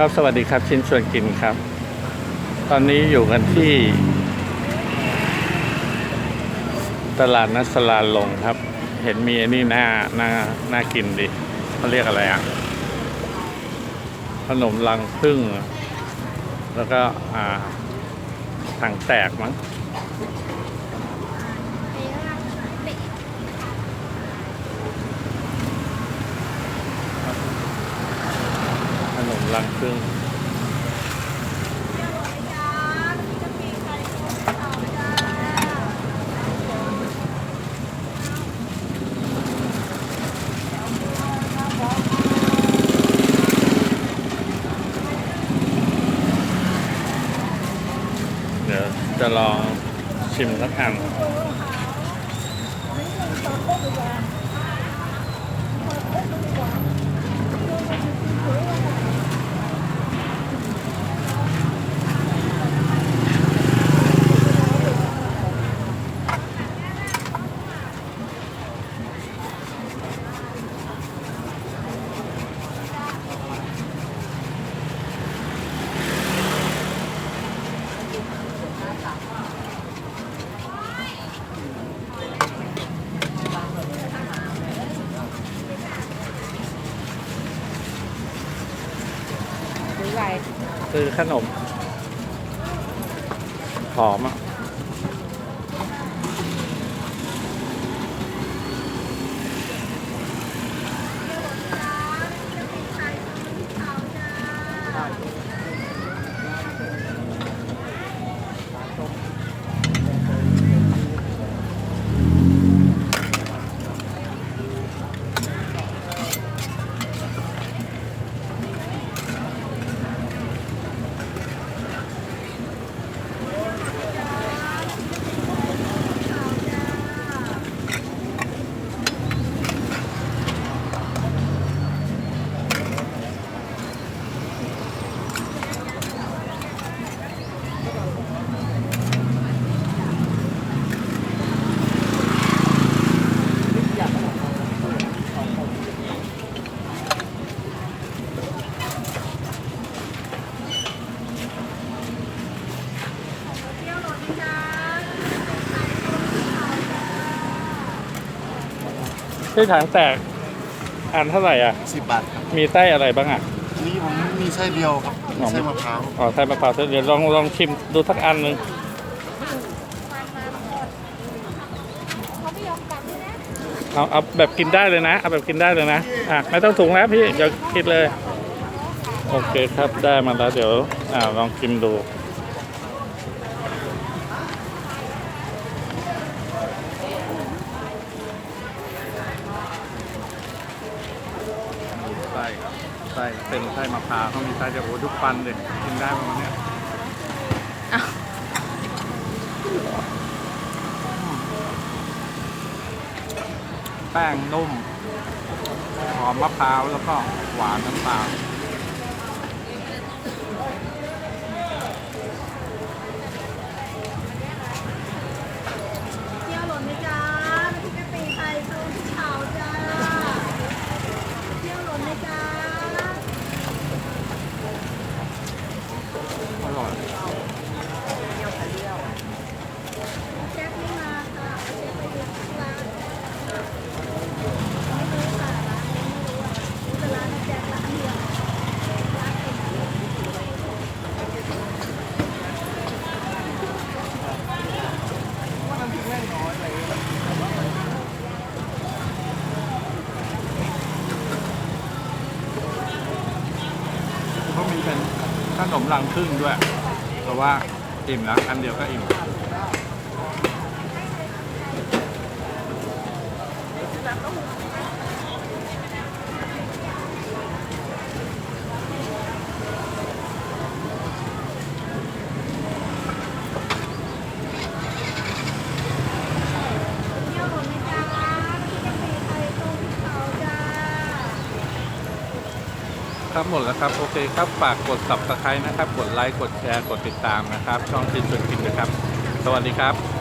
ครับสวัสดีครับ ชิ้นชวนกินครับ ตอนนี้อยู่กันที่ ตลาดนัดสลาลงครับ เห็นมีอันนี้น่าน่าน่ากินดิเขาเรียกอะไรอะขนมรังผึ้งแล้วก็อ่าถังแตกมั้งขนม รังผึ้งเดี๋ยวจะลองชิมสักอัน คือขนม หอมอะ ที่ถังแตกอันเท่าไหร่อะ สิบบาทครับมีไส้อะไรบ้างอะอันนี้ผมมีไส้เดียวครับมีไส้มะพร้าวอ๋อไส้มะพร้าวเดี๋ยวลองลองชิมดูสักอันหนึ่งเอาเอาแบบกินได้เลยนะ เอาแบบกินได้เลยนะอะไม่ต้องถุงแล้วพี่เดี๋ยวคิดเลย โอเคครับได้มาแล้วเดี๋ยวอ่าลองชิมดู ไส้ไส้ เป็นไส้มะพร้าวเขามีไส้จะโอ้ทุกปันเลยกินได้ประมาณเนี้ยแป้งนุ่มหอมมะพร้าวแล้วก็หวานน้ำตาล เที่ยวหล่นไหมจ๊ะน้ำพริกกะปิไทยโซนเฉาจ้าเที่ยวหล่นไหมจ๊ะ อร่อย แจ็คไม่มาค่ะแจ็คไปดูที่ร้านไม่รู้ค่ะร้านนี้ไม่รู้อะรู้แต่ร้านแจ็คร้านเดียวร้านอื่น เขามีเป็นขนมรังครึ่งด้วย เพราะว่าอิ่มแล้วอันเดียวก็อิ่ม เที่ยวหล่นไหมจ๊ะน้ำพริกกะปิไทยโซนเฉาจ้า ครับหมดแล้วครับ โอเคครับฝากกด subscribe นะครับ กดไลค์กดแชร์กดติดตามนะครับ ช่องชินชวนกินนะครับ สวัสดีครับ